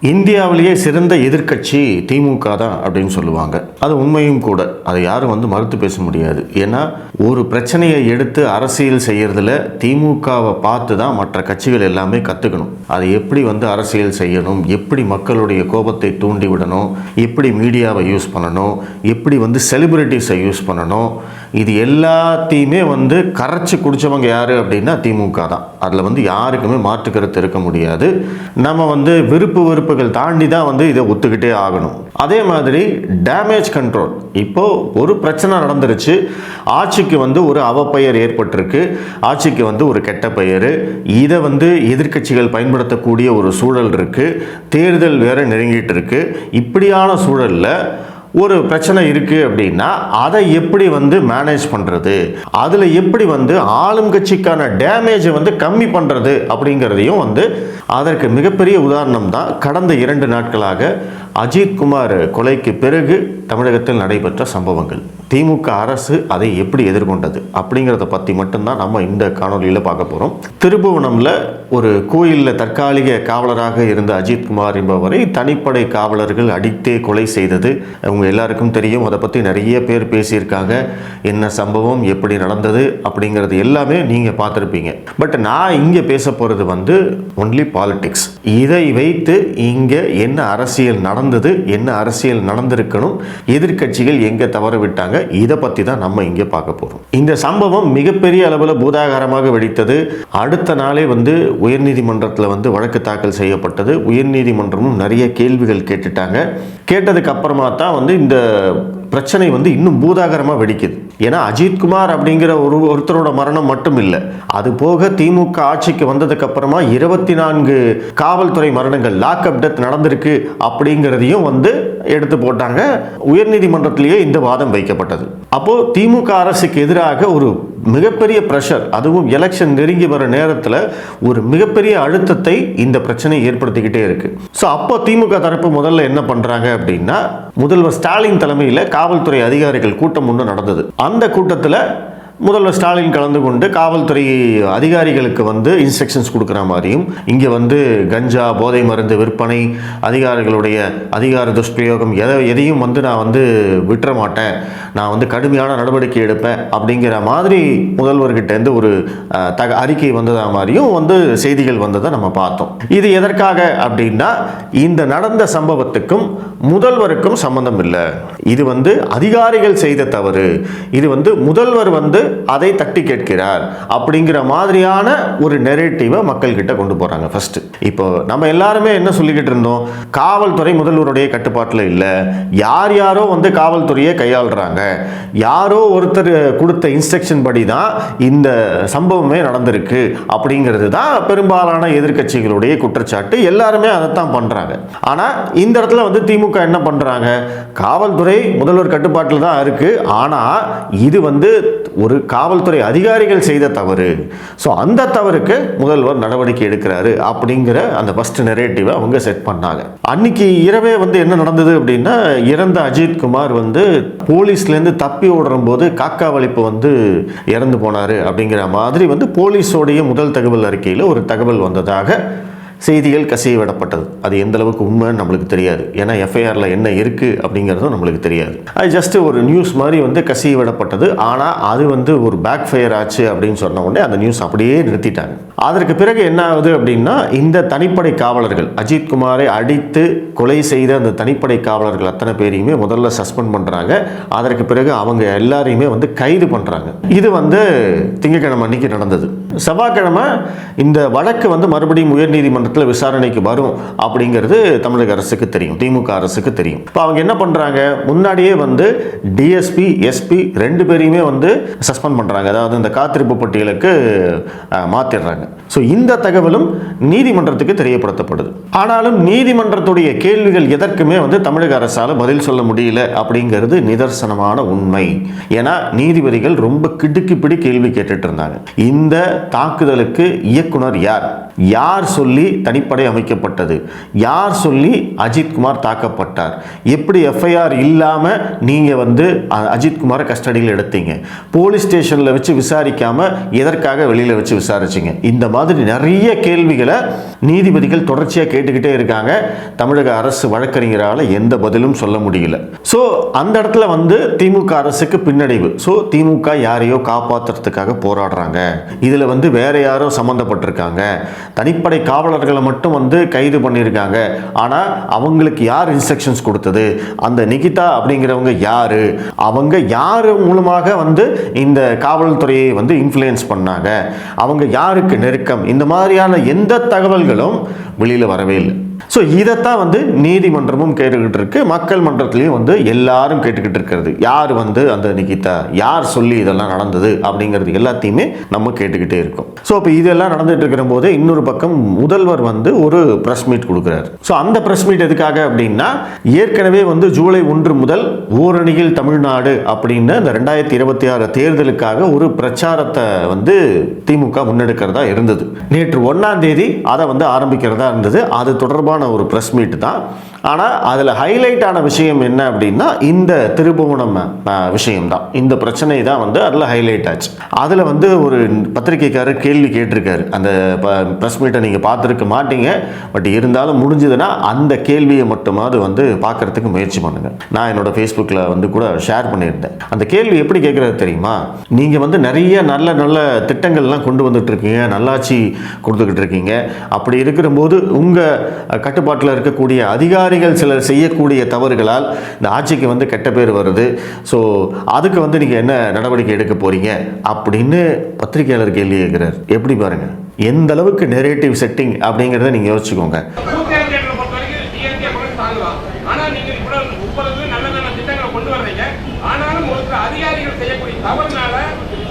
இந்தியாவிலேயே சிறந்த எதிர்க்கட்சி திமுக தான் அப்படின்னு சொல்லுவாங்க. அது உண்மையும் கூட. அதை யாரும் வந்து மறுத்து பேச முடியாது. ஏன்னா ஒரு பிரச்சனையை எடுத்து அரசியல் செய்கிறதுல திமுகவை பார்த்து தான் மற்ற கட்சிகள் எல்லாமே கற்றுக்கணும் அதை எப்படி வந்து அரசியல் செய்யணும்? எப்படி மக்களுடைய கோபத்தை தூண்டி விடணும் எப்படி மீடியாவை யூஸ் பண்ணணும்? எப்படி வந்து செலிபிரிட்டிஸை யூஸ் பண்ணணும்? இது எல்லாத்தையுமே வந்து கரைச்சி குடித்தவங்க யார் அப்படின்னா திமுக தான். அதில் வந்து யாருக்குமே மாற்று கருத்து இருக்க முடியாது. நம்ம வந்து விருப்பு வெறுப்புகள் தாண்டி தான் வந்து இதை ஒத்துக்கிட்டே ஆகணும். அதே மாதிரி டேமேஜ் கண்ட்ரோல் இப்போது ஒரு பிரச்சனை நடந்துருச்சு. ஆட்சிக்கு வந்து ஒரு அவப்பெயர் ஏற்பட்டிருக்கு. ஆட்சிக்கு வந்து ஒரு கெட்ட பெயர். இதை வந்து எதிர்க்கட்சிகள் பயன்படுத்தக்கூடிய ஒரு சூழல் இருக்குது தேர்தல் வேற நெருங்கிட்டு இருக்குது இப்படியான சூழலில் ஒரு பிரச்சனை இருக்குது அப்படின்னா அதை எப்படி வந்து மேனேஜ் பண்ணுறது அதில் எப்படி வந்து ஆளும் கட்சிக்கான டேமேஜை வந்து கம்மி பண்ணுறது அப்படிங்கிறதையும் வந்து அதற்கு மிகப்பெரிய உதாரணம் தான் கடந்த இரண்டு நாட்களாக அஜித் குமார் கொலைக்கு பிறகு தமிழகத்தில் நடைபெற்ற சம்பவங்கள். திமுக அரசு அதை எப்படி எதிர்கொண்டது அப்படிங்கிறத பற்றி மட்டும்தான் நம்ம இந்த காணொலியில் பார்க்க போகிறோம் திருபுவனமில் ஒரு கோயிலில் தற்காலிக காவலராக இருந்த அஜித் குமார் என்பவரை தனிப்படை காவலர்கள் அடித்தே கொலை செய்தது. அவங்க எல்லாருக்கும் தெரியும். அதை பற்றி நிறைய பேர் பேசியிருக்காங்க. என்ன சம்பவம் எப்படி நடந்தது அப்படிங்கிறது எல்லாமே நீங்கள் பார்த்துருப்பீங்க. பட் நான் இங்கே பேச போகிறது வந்து ஒன்லி பாலிட்டிக்ஸ் இதை வைத்து இங்கே என்ன அரசியல் நடந்தது என்ன அரசியல் நடந்திருக்கணும் எதிர்க்கட்சிகள் எங்கே தவற விட்டாங்க இதை பற்றி தான் நம்ம இங்கே பார்க்க போகிறோம் இந்த சம்பவம் மிகப்பெரிய அளவில் பூதாகாரமாக வெடித்தது. அடுத்த நாளே வந்து உயர்நீதிமன்றத்தில் வந்து வழக்கு தாக்கல் செய்யப்பட்டது. உயர்நீதிமன்றமும் நிறைய கேள்விகள் கேட்டுட்டாங்க. கேட்டதுக்கு அப்புறமா தான் வந்து இந்த பிரச்சனை வந்து இன்னும் பூதாகரமாக வெடிக்குது. ஏன்னா அஜித்குமார் அப்படிங்கிற ஒரு ஒருத்தரோட மரணம் மட்டும் இல்லை அது போக திமுக ஆட்சிக்கு வந்ததுக்கு அப்புறமா இருபத்தி நான்கு காவல்துறை மரணங்கள் லாக்அப் டெத் நடந்திருக்கு அப்படிங்கிறதையும் வந்து எடுத்து போட்டாங்க. உயர்நீதிமன்றத்திலேயே இந்த வாதம் வைக்கப்பட்டது. அப்போ திமுக அரசுக்கு எதிராக ஒரு மிகப்பெரிய ப்ரெஷர் அதுவும் எலெக்ஷன் நெருங்கி வர நேரத்தில் ஒரு மிகப்பெரிய அழுத்தத்தை இந்த பிரச்சனை ஏற்படுத்திக்கிட்டே இருக்கு. ஸோ அப்போ திமுக தரப்பு முதல்ல என்ன பண்ணுறாங்க அப்படின்னா முதல்வர் ஸ்டாலின் தலைமையில் காவல்துறை அதிகாரிகள் கூட்டம் ஒன்று நடந்தது. அந்த கூட்டத்தில் முதல்வர் ஸ்டாலின் கலந்து கொண்டு காவல்துறை அதிகாரிகளுக்கு வந்து இன்ஸ்ட்ரக்ஷன்ஸ் கொடுக்குற மாதிரியும் இங்கே வந்து கஞ்சா போதை மருந்து விற்பனை அதிகாரிகளுடைய அதிகார துஷ்பிரயோகம் எதை எதையும் வந்து நான் வந்து விட்டுற மாட்டேன். நான் வந்து கடுமையான நடவடிக்கை எடுப்பேன் அப்படிங்கிற மாதிரி முதல்வர்கிட்டேருந்து ஒரு தக அறிக்கை வந்ததா மாதிரியும் வந்து செய்திகள் வந்ததை நம்ம பார்த்தோம். இது எதற்காக அப்படின்னா இந்த நடந்த சம்பவத்துக்கும் முதல்வருக்கும் சம்பந்தம் இல்லை. இது வந்து அதிகாரிகள் செய்த தவறு. இது வந்து முதல்வர் வந்து அதை தட்டி கேட்கிறார் அப்படிங்கிற மாதிரியான ஒரு நெரேட்டிவை மக்கள்கிட்ட கொண்டு போறாங்க ஃபர்ஸ்ட் இப்போ நம்ம எல்லாருமே என்ன சொல்லிக்கிட்டு இருந்தோம்? காவல்துறை முதல்வருடைய கட்டுப்பாட்டில் இல்லை. யார் யாரோ வந்து காவல்துறையை கையாளுறாங்க. யாரோ ஒருத்தர் கொடுத்த இன்ஸ்ட்ரக்ஷன் படி தான் இந்த சம்பவமே நடந்திருக்கு அப்படிங்கிறது தான் பெரும்பாலான எதிர்க்கட்சிகளுடைய குற்றச்சாட்டு. எல்லாருமே அதைத்தான் பண்ணுறாங்க ஆனால் இந்த இடத்துல வந்து திமுக என்ன பண்ணுறாங்க காவல்துறை முதல்வர் கட்டுப்பாட்டில் தான் இருக்குது ஆனால் இது வந்து ஒரு காவல்துறை அதிகாரிகள் செய்த தவறு. ஸோ அந்த தவறுக்கு முதல்வர் நடவடிக்கை எடுக்கிறாரு அப்படிங்கிற அந்த ஃபஸ்ட் நெரேட்டிவை அவங்க செட் பண்ணாங்க. அன்னைக்கு இரவே வந்து என்ன நடந்தது அப்படின்னா இறந்த அஜித் குமார் வந்து போலீஸ்லேருந்து தப்பி ஓடுற போது காக்கா வலிப்பு வந்து இறந்து போனாரு அப்படிங்கிற மாதிரி வந்து போலீஸோடைய முதல் தகவல் அறிக்கையில் ஒரு தகவல் வந்ததாக செய்திகள் கசிய விடப்பட்டது அது எந்த அளவுக்கு உண்மைன்னு நம்மளுக்கு தெரியாது. ஏன்னா எஃப்ஐஆரில் என்ன இருக்குது அப்படிங்கிறதும் நம்மளுக்கு தெரியாது. அது ஜஸ்ட்டு ஒரு நியூஸ் மாதிரி வந்து கசிய விடப்பட்டது ஆனால் அது வந்து ஒரு பேக் ஃபயர் ஆச்சு அப்படின்னு சொன்ன உடனே அந்த நியூஸ் அப்படியே நிறுத்திட்டாங்க. அதற்கு பிறகு என்ன ஆகுது அப்படின்னா இந்த தனிப்படை காவலர்கள் அஜித் குமாரை அடித்து கொலை செய்த அந்த தனிப்படை காவலர்கள் அத்தனை பேரையுமே முதல்ல சஸ்பெண்ட் பண்ணுறாங்க அதற்கு பிறகு அவங்க எல்லாரையுமே வந்து கைது பண்ணுறாங்க இது வந்து திங்கக்கிழமை அன்னைக்கு நடந்தது. செவ்வாய்க்கிழமை இந்த வழக்கு வந்து மறுபடியும் உயர்நீதிமன்றத்தில் விசாரணைக்கு வரும் அப்படிங்கிறது தமிழக அரசுக்கு தெரியும் திமுக அரசுக்கு தெரியும். இப்போ அவங்க என்ன பண்ணுறாங்க முன்னாடியே வந்து டிஎஸ்பி எஸ்பி ரெண்டு பேரையுமே வந்து சஸ்பெண்ட் பண்ணுறாங்க அதாவது இந்த காத்திருப்பு பட்டியலுக்கு மாற்றிடுறாங்க ஸோ இந்த தகவலும் நீதிமன்றத்துக்கு தெரியப்படுத்தப்படுது. ஆனாலும் நீதிமன்றத்துடைய கேள்விகள் எதற்குமே வந்து தமிழக அரசால் பதில் சொல்ல முடியல அப்படிங்கிறது நிதர்சனமான உண்மை. ஏன்னா நீதிபதிகள் ரொம்ப கிடுக்கிப்பிடி கேள்வி கேட்டுட்டு இருந்தாங்க. இந்த தாக்குதலுக்கு இயக்குனர் யார்? யார் சொல்லி தனிப்படை அமைக்கப்பட்டது? யார் சொல்லி அஜித்குமார் தாக்கப்பட்டார்? எப்படி எஃப்ஐஆர் இல்லாமல் நீங்கள் வந்து அஜித்குமாரை கஸ்டடியில் எடுத்தீங்க? போலீஸ் ஸ்டேஷனில் வச்சு விசாரிக்காமல் எதற்காக வெளியில் வச்சு விசாரிச்சிங்க? இந்த மாதிரி நிறைய கேள்விகளை நீதிபதிகள் தொடர்ச்சியாக கேட்டுக்கிட்டே இருக்காங்க. தமிழக அரசு வழக்கறிஞரால் எந்த பதிலும் சொல்ல முடியல. ஸோ அந்த இடத்துல வந்து திமுக அரசுக்கு பின்னடைவு. ஸோ திமுக யாரையோ காப்பாற்றுறதுக்காக போராடுறாங்க. இதில் வந்து வந்து வேறு யாரோ சம்மந்தப்பட்டிருக்காங்க. தனிப்படை காவலர்களை மட்டும் வந்து கைது பண்ணியிருக்காங்க. ஆனால் அவங்களுக்கு யார் இன்ஸ்ட்ரக்ஷன்ஸ் கொடுத்தது? அந்த நிகிதா அப்படிங்கிறவங்க யார்? அவங்க யார் மூலமாக வந்து இந்த காவல்துறையை வந்து இன்ஃப்ளூயன்ஸ் பண்ணாங்க? அவங்க யாருக்கு நெருக்கம்? இந்த மாதிரியான எந்த தகவல்களும் வெளியில் வரவே இல்லை. ஸோ இதைத்தான் வந்து நீதிமன்றமும் கேட்டுக்கிட்டு இருக்கு மக்கள் மன்றத்திலையும் வந்து எல்லாரும் கேட்டுக்கிட்டு இருக்கிறது யார் வந்து அந்த நிகிதா? யார் சொல்லி இதெல்லாம் நடந்தது? அப்படிங்கிறது எல்லாத்தையுமே நம்ம கேட்டுக்கிட்டே இருக்கோம். ஸோ இப்போ இதெல்லாம் நடந்துட்டு இருக்கிற போதே இன்னொரு பக்கம் முதல்வர் வந்து ஒரு ப்ரெஸ் மீட் கொடுக்குறாரு. ஸோ அந்த ப்ரெஸ் மீட் எதுக்காக அப்படின்னா ஏற்கனவே வந்து ஜூலை ஒன்று முதல் ஓரணியில் தமிழ்நாடு அப்படின்னு இந்த ரெண்டாயிரத்தி இருபத்தி ஆறு தேர்தலுக்காக ஒரு பிரச்சாரத்தை வந்து திமுக முன்னெடுக்கிறதா இருந்தது. நேற்று ஒன்றாம் தேதி அதை வந்து ஆரம்பிக்கிறதா இருந்தது. அது தொடர்பான ஒரு ப்ரெஸ் மீட் தான் ஆனால் அதில் ஹைலைட் ஆன விஷயம் என்ன அப்படின்னா இந்த திருபுவனம் விஷயம்தான். இந்த பிரச்சனை தான் வந்து அதில் ஹைலைட் ஆச்சு. அதில் வந்து ஒரு பத்திரிக்கைக்காரர் கேள்வி கேட்டிருக்காரு. அந்த ப்ரெஸ் மீட்டை நீங்கள் பார்த்துருக்க மாட்டீங்க. பட் இருந்தாலும் முடிஞ்சதுன்னா அந்த கேள்வியை மட்டுமாவது வந்து பார்க்கறதுக்கு முயற்சி பண்ணுங்கள் நான் என்னோடய ஃபேஸ்புக்கில் வந்து கூட ஷேர் பண்ணியிருந்தேன். அந்த கேள்வி எப்படி கேட்குறது தெரியுமா? நீங்கள் வந்து நிறைய நல்ல நல்ல திட்டங்கள்லாம் கொண்டு வந்துட்டு இருக்கீங்க நல்லாட்சி கொடுத்துக்கிட்டு இருக்கீங்க அப்படி இருக்கிற போது உங்கள் கட்டுப்பாட்டில் இருக்கக்கூடிய அதிகாரி அதிகாரிகள் சிலர் செய்யக்கூடிய தவறுகளால் இந்த ஆட்சிக்கு வந்து கெட்ட பேர் வருது. ஸோ அதுக்கு வந்து நீங்கள் என்ன நடவடிக்கை எடுக்க போறீங்க? அப்படின்னு பத்திரிகையாளர் கேள்வி கேட்குறார். எப்படி பாருங்க? எந்த அளவுக்கு நெரேட்டிவ் செட்டிங் அப்படிங்கிறத நீங்கள் யோசிச்சுக்கோங்க.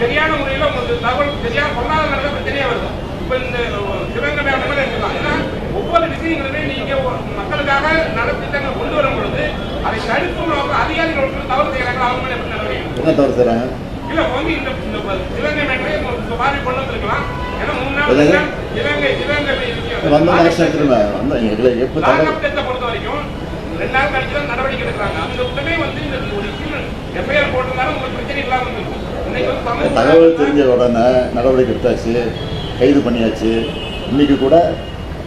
சரியான முறையில் உங்களுக்கு தகவல் சரியாக பொருளாதார நடந்த பிரச்சனையே வருது இப்போ இந்த சிவகங்கை மேடம் எடுக்கலாம் ஏன்னா ஒவ்வொரு விஷயங்களுமே நீங்கள் மக்களுக்காக எதுங்க? இலங்கை இலங்கை வந்த ஆக்ஷன் எடுத்துருங்க வந்த எங்களை எப்போ தகவல் நாகப்பட்டினத்தை பொறுத்த வரைக்கும் ரெண்டு நாள் கழிச்சு தான் நடவடிக்கை எடுக்கிறாங்க. அந்த உடனே வந்து இந்த ஒரு எஃப்ஐஆர் போட்டிருந்தாலும் உங்களுக்கு பிரச்சனை இல்லாம இருந்திருக்கும் இன்னைக்கு வந்து சமூக தகவல் தெரிஞ்ச உடனே நடவடிக்கை எடுத்தாச்சு கைது பண்ணியாச்சு. இன்னைக்கு கூட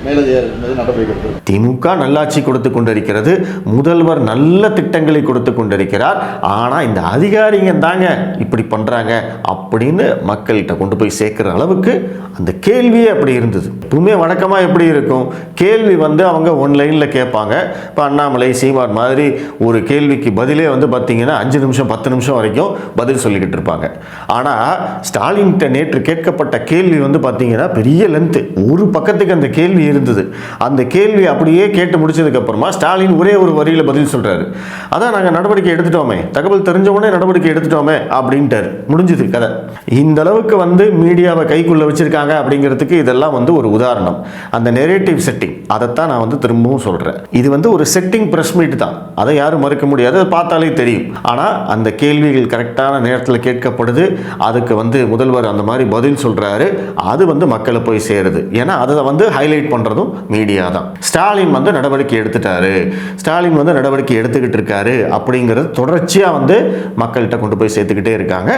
மேலதிகாரி நடவடிக்கை திமுக நல்லாட்சி கொடுத்து கொண்டிருக்கிறது முதல்வர் நல்ல திட்டங்களை கொடுத்து கொண்டிருக்கிறார். ஆனால் இந்த அதிகாரிங்க தாங்க இப்படி பண்ணுறாங்க அப்படின்னு மக்கள்கிட்ட கொண்டு போய் சேர்க்குற அளவுக்கு அந்த கேள்வியே அப்படி இருந்தது. எப்பவுமே வழக்கமாக எப்படி இருக்கும்? கேள்வி வந்து அவங்க ஒன் லைனில் கேட்பாங்க. இப்போ அண்ணாமலை சீமான் மாதிரி ஒரு கேள்விக்கு பதிலே வந்து பார்த்தீங்கன்னா அஞ்சு நிமிஷம் பத்து நிமிஷம் வரைக்கும் பதில் சொல்லிக்கிட்டு இருப்பாங்க. ஆனால் ஸ்டாலின்கிட்ட நேற்று கேட்கப்பட்ட கேள்வி வந்து பார்த்தீங்கன்னா பெரிய லென்த்து ஒரு பக்கத்துக்கு அந்த கேள்வி இருந்தது. அந்த கேள்வி அப்படியே கேட்டு முடிச்சதுக்கப்புறமா ஸ்டாலின் ஒரே ஒரு வரியில் பதில் சொல்றாரு. அதான் நாங்கள் நடவடிக்கை எடுத்துட்டோமே. தகவல் தெரிஞ்சவொடனே நடவடிக்கை எடுத்துட்டோமே அப்படின்ட்டார். முடிஞ்சது கதை. இந்த அளவுக்கு வந்து மீடியாவை கைக்குள்ள வச்சிருக்காங்க அப்படிங்கிறதுக்கு இதெல்லாம் வந்து ஒரு உதாரணம். அந்த நெரேட்டிவ் செட்டிங் அதைத்தான் நான் வந்து திரும்பவும் சொல்றேன். இது வந்து ஒரு செட்டிங் ப்ரெஸ் மீட் தான். அதை யாரும் மறுக்க முடியாது. அதை பார்த்தாலே தெரியும். ஆனால் அந்த கேள்விகள் கரெக்டான நேரத்தில் கேட்கப்படுது. அதுக்கு வந்து முதல்வர் அந்த மாதிரி பதில் சொல்றாரு. அது வந்து மக்களை போய் சேருது. ஏன்னா அதை வந்து ஹைலைட் பண்ண பண்ணுறதும் மீடியா தான். ஸ்டாலின் வந்து நடவடிக்கை எடுத்துட்டாரு. ஸ்டாலின் வந்து நடவடிக்கை எடுத்துக்கிட்டு இருக்காரு அப்படிங்கிறது தொடர்ச்சியாக வந்து மக்கள்கிட்ட கொண்டு போய் சேர்த்துக்கிட்டே இருக்காங்க.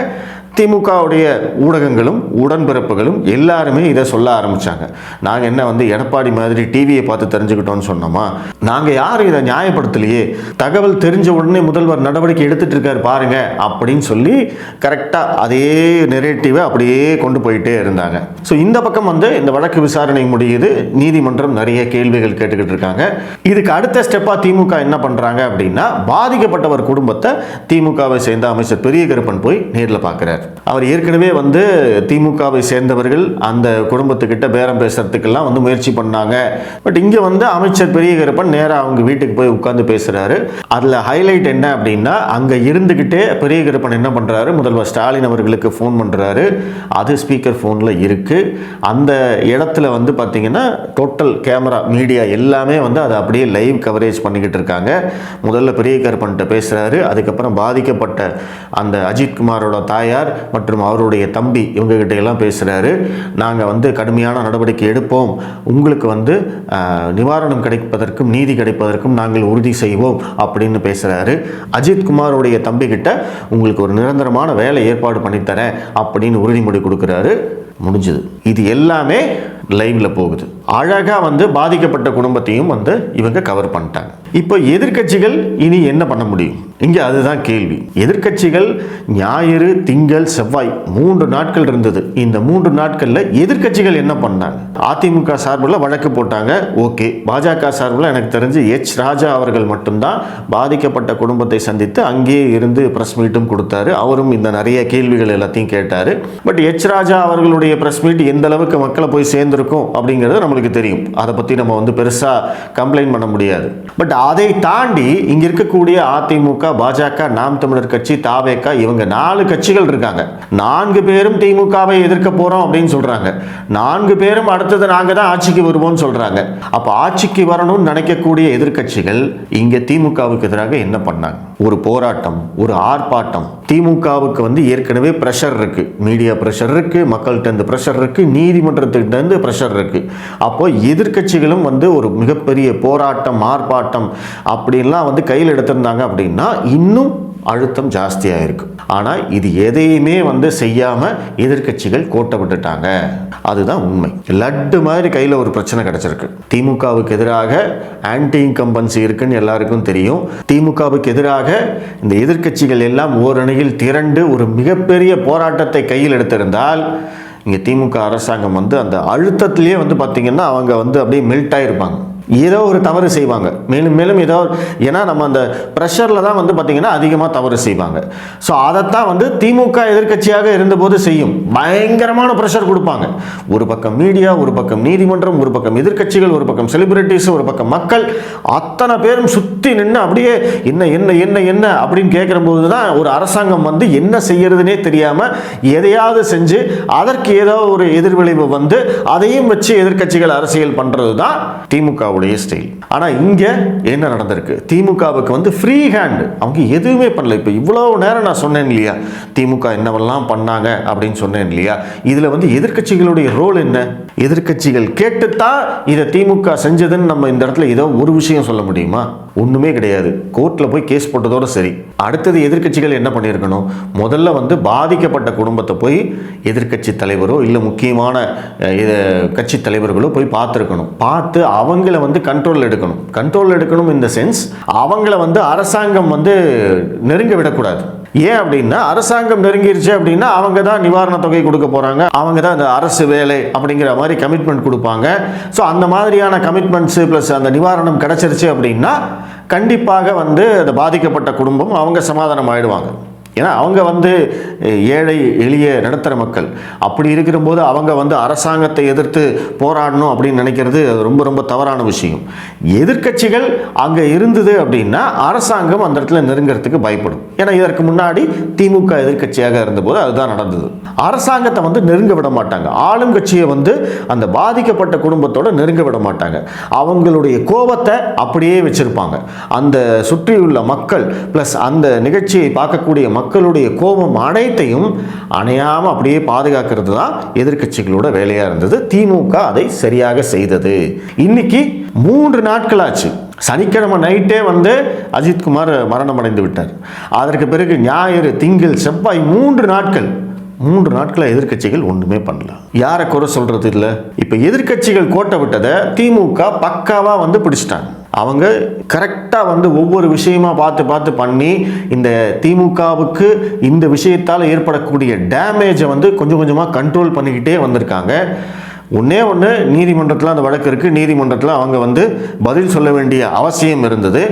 திமுகவுடைய ஊடகங்களும் உடன்பிறப்புகளும் எல்லாருமே இதை சொல்ல ஆரம்பிச்சாங்க. நாங்கள் என்ன வந்து எடப்பாடி மாதிரி டிவியை பார்த்து தெரிஞ்சுக்கிட்டோம்னு சொன்னோமா? நாங்கள் யாரும் இதை நியாயப்படுத்தலையே. தகவல் தெரிஞ்ச உடனே முதல்வர் நடவடிக்கை எடுத்துட்டு இருக்காரு பாருங்க அப்படின்னு சொல்லி கரெக்டாக அதே நெரேட்டிவை அப்படியே கொண்டு போயிட்டே இருந்தாங்க. ஸோ இந்த பக்கம் வந்து இந்த வழக்கு விசாரணை முடியுது. நீதிமன்றம் நிறைய கேள்விகள் கேட்டுக்கிட்டு இருக்காங்க. இதுக்கு அடுத்த ஸ்டெப்பாக திமுக என்ன பண்ணுறாங்க அப்படின்னா பாதிக்கப்பட்டவர் குடும்பத்தை திமுகவை சேர்ந்த அமைச்சர் பெரிய கருப்பன் போய் நேரில் பார்க்குறார் அவர் ஏற்கனவே வந்து திமுகவை சேர்ந்தவர்கள் அந்த குடும்பத்துக்கிட்ட பேரம் பேசுறதுக்கெல்லாம் வந்து முயற்சி பண்ணாங்க. பட் இங்கே வந்து அமைச்சர் பெரிய கருப்பன் நேராக அவங்க வீட்டுக்கு போய் உட்கார்ந்து பேசுகிறாரு அதில் ஹைலைட் என்ன அப்படின்னா அங்கே இருந்துக்கிட்டே பெரிய கருப்பன் என்ன பண்ணுறாரு முதல்வர் ஸ்டாலின் அவர்களுக்கு ஃபோன் பண்ணுறாரு அது ஸ்பீக்கர் ஃபோனில் இருக்குது அந்த இடத்துல வந்து பார்த்தீங்கன்னா டோட்டல் கேமரா மீடியா எல்லாமே வந்து அதை அப்படியே லைவ் கவரேஜ் பண்ணிக்கிட்டு இருக்காங்க. முதல்ல பெரிய கருப்பன்ட்ட பேசுகிறாரு அதுக்கப்புறம் பாதிக்கப்பட்ட அந்த அஜித்குமாரோட தாயார் மற்றும் அவருடைய தம்பி இவங்ககிட்ட எல்லாம் பேசுகிறாரு நாங்கள் வந்து கடுமையான நடவடிக்கை எடுப்போம். உங்களுக்கு வந்து நிவாரணம் கிடைப்பதற்கும் நீதி கிடைப்பதற்கும் நாங்கள் உறுதி செய்வோம் அப்படின்னு பேசுகிறாரு அஜித்குமாருடைய தம்பிக்கிட்ட உங்களுக்கு ஒரு நிரந்தரமான வேலை ஏற்பாடு பண்ணித்தரேன் அப்படின்னு உறுதிமொழி கொடுக்குறாரு. முடிஞ்சது. இது எல்லாமே லைவ்ல போகுது. அழகா வந்து பாதிக்கப்பட்ட குடும்பத்தையும் வந்து இவங்க கவர் பண்ணிட்டாங்க. இப்போ எதிர்க்கட்சிகள் இனி என்ன பண்ண முடியும்? இங்க அதுதான் கேள்வி. எதிர்க்கட்சிகள் ஞாயிறு திங்கள் செவ்வாய் மூன்று நாட்கள் இருந்தது. இந்த மூன்று நாட்கள்ல எதிர்க்கட்சிகள் என்ன பண்ணாங்க? அதிமுக சார்பில் வழக்கு போட்டாங்க. ஓகே. பாஜக சார்பில் எனக்கு தெரிஞ்சு எச் ராஜா அவர்கள் மட்டும்தான் பாதிக்கப்பட்ட குடும்பத்தை சந்தித்து அங்கேயே இருந்து பிரஸ் மீட்டும் கொடுத்தாரு. அவரும் இந்த நிறைய கேள்விகள் எல்லாத்தையும் கேட்டாரு. பட் எச் ராஜா அவர்களுடைய பிரஸ் மீட் எந்த அளவுக்கு மக்களை போய் சேர்ந்திருக்கும் அப்படிங்கிறது நம்மளுக்கு தெரியும். அதை பற்றி நம்ம வந்து பெருசாக கம்ப்ளைண்ட் பண்ண முடியாது. பட் அதை தாண்டி இங்கே இருக்கக்கூடிய அதிமுக பாஜக நாம் தமிழர் கட்சி தாவேக்கா இவங்க நாலு கட்சிகள் இருக்காங்க. நான்கு பேரும் திமுகவை எதிர்க்க போகிறோம் அப்படின்னு சொல்கிறாங்க நான்கு பேரும் அடுத்தது நாங்கள் தான் ஆட்சிக்கு வருவோம்னு சொல்கிறாங்க அப்போ ஆட்சிக்கு வரணும்னு நினைக்கக்கூடிய எதிர்க்கட்சிகள் இங்கே திமுகவுக்கு எதிராக என்ன பண்ணாங்க? ஒரு போராட்டம் ஒரு ஆர்ப்பாட்டம். திமுகவுக்கு வந்து ஏற்கனவே ப்ரெஷர் இருக்குது மீடியா ப்ரெஷர் இருக்குது மக்கள்கிட்ட இருந்து ப்ரெஷர் இருக்குது நீதிமன்றத்துக்கிட்டேருந்து ப்ரெஷர் இருக்குது அப்போது எதிர்க்கட்சிகளும் வந்து ஒரு மிகப்பெரிய போராட்டம் ஆர்ப்பாட்டம் அப்படின்லாம் வந்து கையில் எடுத்திருந்தாங்க அப்படின்னா இன்னும் அழுத்தம் ஜாஸ்தியாக இருக்கும் ஆனால் இது எதையுமே வந்து செய்யாமல் எதிர்க்கட்சிகள் கோட்டை விட்டுட்டாங்க. அதுதான் உண்மை. லட்டு மாதிரி கையில் ஒரு பிரச்சனை கிடச்சிருக்கு. திமுகவுக்கு எதிராக ஆன்டி இன்கம்பன்சி இருக்குன்னு எல்லாருக்கும் தெரியும். திமுகவுக்கு எதிராக இந்த எதிர்க்கட்சிகள் எல்லாம் ஓரணியில் திரண்டு ஒரு மிகப்பெரிய போராட்டத்தை கையில் எடுத்திருந்தால் இங்கே திமுக அரசாங்கம் வந்து அந்த அழுத்தத்திலேயே வந்து பார்த்திங்கன்னா அவங்க வந்து அப்படியே மெல்ட் ஆகிருப்பாங்க ஏதோ ஒரு தவறு செய்வாங்க. மேலும் மேலும் ஏதோ ஏன்னா நம்ம அந்த ப்ரெஷரில் தான் வந்து பார்த்திங்கன்னா அதிகமாக தவறு செய்வாங்க. ஸோ அதைத்தான் வந்து திமுக எதிர்க்கட்சியாக இருந்தபோது செய்யும். பயங்கரமான ப்ரெஷர் கொடுப்பாங்க. ஒரு பக்கம் மீடியா ஒரு பக்கம் நீதிமன்றம் ஒரு பக்கம் எதிர்க்கட்சிகள் ஒரு பக்கம் செலிபிரிட்டிஸ் ஒரு பக்கம் மக்கள் அத்தனை பேரும் சுற்றி நின்று அப்படியே என்ன என்ன என்ன என்ன அப்படின்னு கேட்குற போது தான் ஒரு அரசாங்கம் வந்து என்ன செய்யறதுனே தெரியாமல் எதையாவது செஞ்சு அதற்கு ஏதோ ஒரு எதிர்விளைவு வந்து அதையும் வச்சு எதிர்க்கட்சிகள் அரசியல் பண்ணுறது தான் திமுக திமுகவுடைய ஸ்டைல் ஆனால் இங்கே என்ன நடந்திருக்கு? திமுகவுக்கு வந்து ஃப்ரீ ஹேண்ட் அவங்க எதுவுமே பண்ணல. இப்போ இவ்வளோ நேரம் நான் சொன்னேன் இல்லையா? திமுக என்னவெல்லாம் பண்ணாங்க அப்படின்னு சொன்னேன் இல்லையா? இதில் வந்து எதிர்க்கட்சிகளுடைய ரோல் என்ன? எதிர்க்கட்சிகள் கேட்டுத்தான் இதை திமுக செஞ்சதுன்னு நம்ம இந்த இடத்துல ஏதோ ஒரு விஷயம் சொல்ல முடியுமா? ஒன்றுமே கிடையாது. கோர்ட்டில் போய் கேஸ் போட்டதோட சரி. அடுத்தது எதிர்க்கட்சிகள் என்ன பண்ணியிருக்கணும்? முதல்ல வந்து பாதிக்கப்பட்ட குடும்பத்தை போய் எதிர்க்கட்சி தலைவரோ இல்லை முக்கியமான இது கட்சி தலைவர்களோ போய் பார்த்துருக்கணும். பார்த்து அவங்கள வந்து கண்ட்ரோல் எடுக்கணும். கண்ட்ரோல் எடுக்கணும் இந்த சென்ஸ் அவங்கள வந்து அரசாங்கம் வந்து நெருங்க விடக்கூடாது. ஏன் அப்படின்னா அரசாங்கம் நெருங்கிருச்சு அப்படின்னா அவங்க தான் நிவாரண தொகை கொடுக்க போகிறாங்க அவங்க தான் இந்த அரசு வேலை அப்படிங்கிற மாதிரி கமிட்மெண்ட் கொடுப்பாங்க. ஸோ அந்த மாதிரியான கமிட்மெண்ட்ஸு ப்ளஸ் அந்த நிவாரணம் கிடச்சிருச்சு அப்படின்னா கண்டிப்பாக வந்து அந்த பாதிக்கப்பட்ட குடும்பம் அவங்க சமாதானம் ஆயிடுவாங்க. ஏன்னா அவங்க வந்து ஏழை எளிய நடுத்தர மக்கள். அப்படி இருக்கிறபோது அவங்க வந்து அரசாங்கத்தை எதிர்த்து போராடணும் அப்படின்னு நினைக்கிறது ரொம்ப ரொம்ப தவறான விஷயம். எதிர்க்கட்சிகள் அங்கே இருந்தது அப்படின்னா அரசாங்கம் அந்த இடத்துல நெருங்கிறதுக்கு பயப்படும். ஏன்னா இதற்கு முன்னாடி திமுக எதிர்க்கட்சியாக இருந்தபோது அதுதான் நடந்தது. அரசாங்கத்தை வந்து நெருங்க விட மாட்டாங்க. ஆளும் கட்சியை வந்து அந்த பாதிக்கப்பட்ட குடும்பத்தோடு நெருங்க விட மாட்டாங்க. அவங்களுடைய கோபத்தை அப்படியே வச்சிருப்பாங்க. அந்த சுற்றியுள்ள மக்கள் ப்ளஸ் அந்த நிகழ்ச்சியை பார்க்கக்கூடிய மக்களுடைய கோபம் அனைத்தையும் அணையாமல் அப்படியே பாதுகாக்கிறது தான் எதிர்க்கட்சிகளோட வேலையாக இருந்தது. திமுக அதை சரியாக செய்தது. இன்னைக்கு மூன்று நாட்களாச்சு. சனிக்கிழமை நைட்டே வந்து அஜித்குமார் மரணம் அடைந்து விட்டார். அதற்கு பிறகு ஞாயிறு திங்கள் செவ்வாய் மூன்று நாட்கள். மூன்று நாட்களை எதிர்க்கட்சிகள் ஒன்றுமே பண்ணல. யாரை குறை சொல்றது இல்லை இப்போ எதிர்க்கட்சிகள் கோட்டை விட்டதை திமுக பக்காவாக வந்து பிடிச்சிட்டாங்க. அவங்க கரெக்டாக வந்து ஒவ்வொரு விஷயமா பார்த்து பார்த்து பண்ணி இந்த திமுகவுக்கு இந்த விஷயத்தால் ஏற்படக்கூடிய டேமேஜை வந்து கொஞ்சம் கொஞ்சமாக கண்ட்ரோல் பண்ணிக்கிட்டே வந்திருக்காங்க. ஒன்றே ஒன்று நீதிமன்றத்தில் அந்த வழக்கு இருக்குது நீதிமன்றத்தில் அவங்க வந்து பதில் சொல்ல வேண்டிய அவசியம் இருந்தது.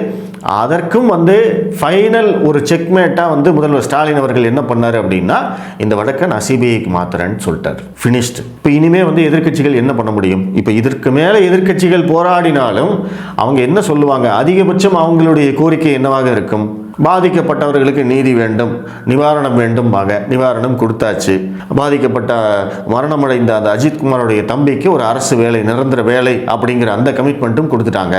அதற்கும் வந்து ஃபைனல் ஒரு செக்மேட்டாக வந்து முதல்வர் ஸ்டாலின் அவர்கள் என்ன பண்ணார் அப்படின்னா இந்த வழக்கை நான் சிபிஐக்கு மாத்துறேன்னு சொல்லிட்டார். ஃபினிஷ்டு இப்போ இனிமேல் வந்து எதிர்க்கட்சிகள் என்ன பண்ண முடியும்? இப்போ இதற்கு மேலே எதிர்க்கட்சிகள் போராடினாலும் அவங்க என்ன சொல்லுவாங்க? அதிகபட்சம் அவங்களுடைய கோரிக்கை என்னவாக இருக்கும்? பாதிக்கப்பட்டவர்களுக்கு நீதி வேண்டும் நிவாரணம் வேண்டும் ஆக நிவாரணம் கொடுத்தாச்சு. பாதிக்கப்பட்ட மரணமடைந்த அந்த அஜித்குமாரோடைய தம்பிக்கு ஒரு அரசு வேலை நிரந்தர வேலை அப்படிங்கிற அந்த கமிட்மெண்ட்டும் கொடுத்துட்டாங்க.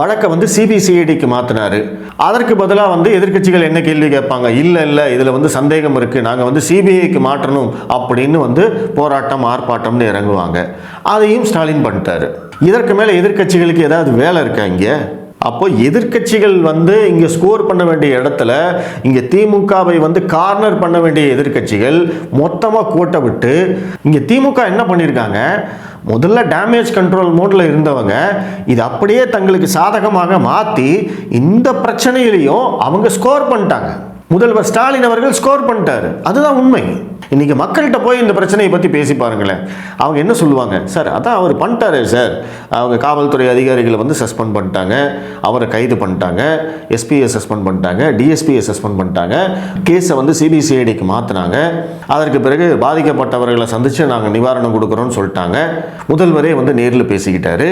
வழக்கை வந்து சிபிசிஐடிக்கு மாற்றினாரு அதற்கு பதிலாக வந்து எதிர்க்கட்சிகள் என்ன கேள்வி கேட்பாங்க? இல்லை இல்லை இதில் வந்து சந்தேகம் இருக்குது நாங்கள் வந்து சிபிஐக்கு மாற்றணும் அப்படின்னு வந்து போராட்டம் ஆர்ப்பாட்டம்னு இறங்குவாங்க. அதையும் ஸ்டாலின் பண்ணிட்டாரு. இதற்கு மேலே எதிர்க்கட்சிகளுக்கு ஏதாவது வேலை இருக்கா இங்கே? அப்போ எதிர்க்கட்சிகள் வந்து இங்கே ஸ்கோர் பண்ண வேண்டிய இடத்துல இங்கே திமுகவை வந்து கார்னர் பண்ண வேண்டிய எதிர்க்கட்சிகள் மொத்தமாக கோட்டை விட்டு இங்கே திமுக என்ன பண்ணியிருக்காங்க முதல்ல டேமேஜ் கண்ட்ரோல் மோடில் இருந்தவங்க இது அப்படியே தங்களுக்கு சாதகமாக மாற்றி இந்த பிரச்சனையிலையும் அவங்க ஸ்கோர் பண்ணிட்டாங்க. முதல்வர் ஸ்டாலின் அவர்கள் ஸ்கோர் பண்ணிட்டாரு. அதுதான் உண்மை. இன்றைக்கி மக்கள்கிட்ட போய் இந்த பிரச்சனையை பற்றி பேசி பாருங்களேன். அவங்க என்ன சொல்லுவாங்க? சார் அதான் அவர் பண்ணிட்டாரு சார். அவங்க காவல்துறை அதிகாரிகளை வந்து சஸ்பெண்ட் பண்ணிட்டாங்க. அவரை கைது பண்ணிட்டாங்க. எஸ்பியை சஸ்பெண்ட் பண்ணிட்டாங்க. டிஎஸ்பியை சஸ்பெண்ட் பண்ணிட்டாங்க. கேஸை வந்து சிபிசிஐடிக்கு மாற்றினாங்க அதற்கு பிறகு பாதிக்கப்பட்டவர்களை சந்தித்து நாங்கள் நிவாரணம் கொடுக்குறோம்னு சொல்லிட்டாங்க. முதல்வரே வந்து நேரில் பேசிக்கிட்டாரு.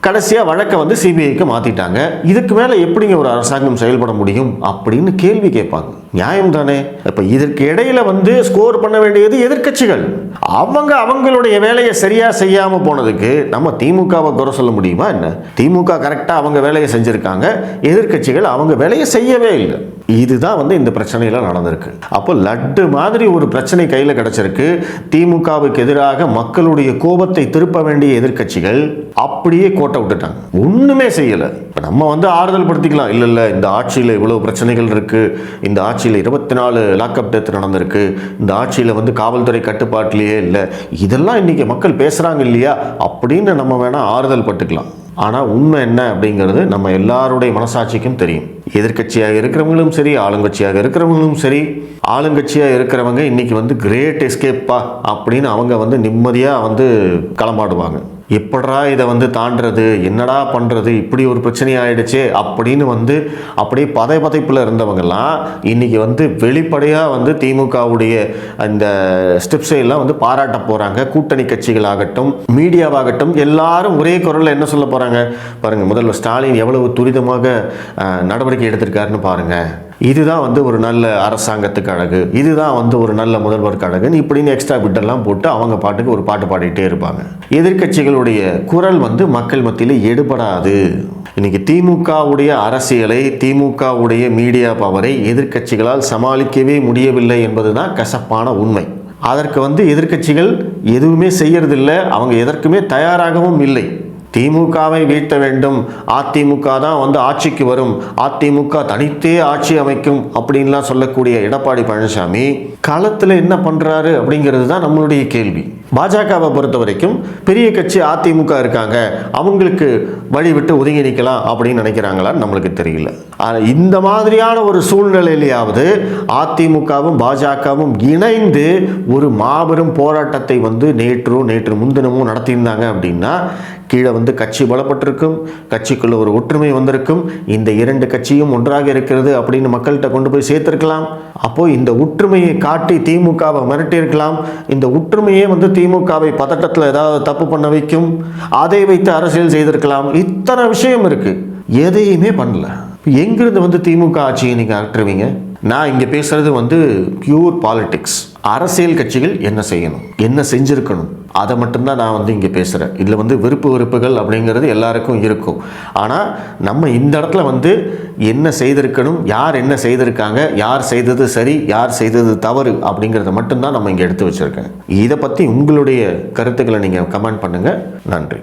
கடைசியாக வழக்கை வந்து சிபிஐக்கு மாற்றிட்டாங்க இதுக்கு மேலே எப்படிங்க ஒரு அரசாங்கம் செயல்பட முடியும் அப்படின்னு கேள்வி கேட்பாங்க. நியாயம் தானே இப்போ இதற்கு இடையில வந்து ஸ்கோர் பண்ண வேண்டியது எதிர்க்கட்சிகள். அவங்க அவங்களுடைய வேலையை சரியா செய்யாம போனதுக்கு நம்ம திமுகவை குறை சொல்ல முடியுமா என்ன? திமுக கரெக்டாக அவங்க வேலையை செஞ்சிருக்காங்க. எதிர்க்கட்சிகள் அவங்க வேலையை செய்யவே இல்லை. இதுதான் வந்து இந்த பிரச்சனையில் நடந்திருக்கு. அப்போ லட்டு மாதிரி ஒரு பிரச்சனை கையில் கிடச்சிருக்கு. திமுகவுக்கு எதிராக மக்களுடைய கோபத்தை திருப்ப வேண்டிய எதிர்க்கட்சிகள் அப்படியே கோட்டை விட்டுட்டாங்க. ஒன்றுமே செய்யலை. இப்போ நம்ம வந்து ஆறுதல் படுத்திக்கலாம். இல்லை இல்லை இந்த ஆட்சியில் இவ்வளோ பிரச்சனைகள் இருக்குது இந்த ஆட்சியில் இருபத்தி நாலு லாக்அப் டெத் நடந்திருக்கு. இந்த ஆட்சியில் வந்து காவல்துறை கட்டுப்பாட்டிலேயே இல்லை. இதெல்லாம் இன்றைக்கி மக்கள் பேசுகிறாங்க இல்லையா? அப்படின்னு நம்ம வேணால் ஆறுதல் பட்டுக்கலாம். ஆனால் உண்மை என்ன அப்படிங்கிறது நம்ம எல்லாருடைய மனசாட்சிக்கும் தெரியும். எதிர்க்கட்சியாக இருக்கிறவங்களும் சரி ஆளுங்கட்சியாக இருக்கிறவங்களும் சரி ஆளுங்கட்சியாக இருக்கிறவங்க இன்னைக்கு வந்து கிரேட் எஸ்கேப்பா அப்படின்னு அவங்க வந்து நிம்மதியாக வந்து களமாடுவாங்க. எப்படா இதை வந்து தாண்டுறது? என்னடா பண்ணுறது இப்படி ஒரு பிரச்சனை ஆகிடுச்சே அப்படின்னு வந்து அப்படியே பதை பதைப்பில் இருந்தவங்கெல்லாம் இன்றைக்கி வந்து வெளிப்படையாக வந்து திமுகவுடைய அந்த ஸ்டெப்ஸை எல்லாம் வந்து பாராட்ட போகிறாங்க கூட்டணி கட்சிகளாகட்டும் மீடியாவாகட்டும் எல்லாரும் ஒரே குரலில் என்ன சொல்ல போகிறாங்க பாருங்கள் முதல்வர் ஸ்டாலின் எவ்வளவு துரிதமாக நடவடிக்கை எடுத்திருக்காருன்னு பாருங்கள் இதுதான் வந்து ஒரு நல்ல அரசாங்கத்துக்கு அழகு. இதுதான் வந்து ஒரு நல்ல முதல்வருக்கு அழகுன்னு இப்படின்னு எக்ஸ்ட்ரா பிட்டெல்லாம் போட்டு அவங்க பாட்டுக்கு ஒரு பாட்டு பாடிட்டே இருப்பாங்க. எதிர்க்கட்சிகளுடைய குரல் வந்து மக்கள் மத்தியில் எடுபடாது. இன்னைக்கு திமுகவுடைய அரசியலை திமுகவுடைய மீடியா பவரை எதிர்க்கட்சிகளால் சமாளிக்கவே முடியவில்லை என்பதுதான் கசப்பான உண்மை. அதற்கு வந்து எதிர்க்கட்சிகள் எதுவுமே செய்யறதில்லை அவங்க எதற்குமே தயாராகவும் இல்லை. திமுகவை வீழ்த்த வேண்டும். அதிமுக தான் வந்து ஆட்சிக்கு வரும். அதிமுக தனித்தே ஆட்சி அமைக்கும் அப்படின்லாம் சொல்லக்கூடிய எடப்பாடி பழனிசாமி களத்தில் என்ன பண்ணுறாரு அப்படிங்கிறது தான் நம்மளுடைய கேள்வி. பாஜகவை பொறுத்த வரைக்கும் பெரிய கட்சி அதிமுக இருக்காங்க. அவங்களுக்கு வழி விட்டு ஒதுங்கி நிற்கலாம் அப்படின்னு நினைக்கிறாங்களான்னு நம்மளுக்கு தெரியல. ஆனால் இந்த மாதிரியான ஒரு சூழ்நிலையிலேயாவது அதிமுகவும் பாஜகவும் இணைந்து ஒரு மாபெரும் போராட்டத்தை வந்து நேற்றும் நேற்று முன்தினமும் நடத்தியிருந்தாங்க அப்படின்னா கீழே வந்து கட்சி பலப்பட்டிருக்கும் கட்சிக்குள்ள ஒரு ஒற்றுமை வந்திருக்கும் இந்த இரண்டு கட்சியும் ஒன்றாக இருக்கிறது அப்படின்னு மக்கள்கிட்ட கொண்டு போய் சேர்த்திருக்கலாம். அப்போ இந்த ஒற்றுமையை காட்டி திமுகவை மிரட்டியிருக்கலாம். இந்த ஒற்றுமையே வந்து திமுகவை பதட்டத்தில் ஏதாவது தப்பு பண்ண வைக்கும். அதை வைத்து அரசியல் செய்திருக்கலாம். இத்தனை விஷயம் இருக்கு. எதையுமே பண்ணல. எங்கிருந்து வந்து திமுக ஆட்சியை நீங்க அகற்றுவீங்க? நான் இங்க பேசுறது வந்து பியூர் பாலிடிக்ஸ் அரசியல் கட்சிகள் என்ன செய்யணும்? என்ன செஞ்சிருக்கணும்? அதை மட்டும்தான் நான் வந்து இங்கே பேசுகிறேன் இதில் வந்து விருப்பு வெறுப்புகள் அப்படிங்கிறது எல்லாருக்கும் இருக்கும். ஆனால் நம்ம இந்த இடத்துல வந்து என்ன செய்திருக்கணும் யார் என்ன செய்திருக்காங்க யார் செய்தது சரி யார் செய்தது தவறு அப்படிங்கிறத மட்டும்தான் நம்ம இங்கே எடுத்து வச்சுருக்கேன். இதை பற்றி உங்களுடைய கருத்துக்களை நீங்கள் கமெண்ட் பண்ணுங்கள் நன்றி.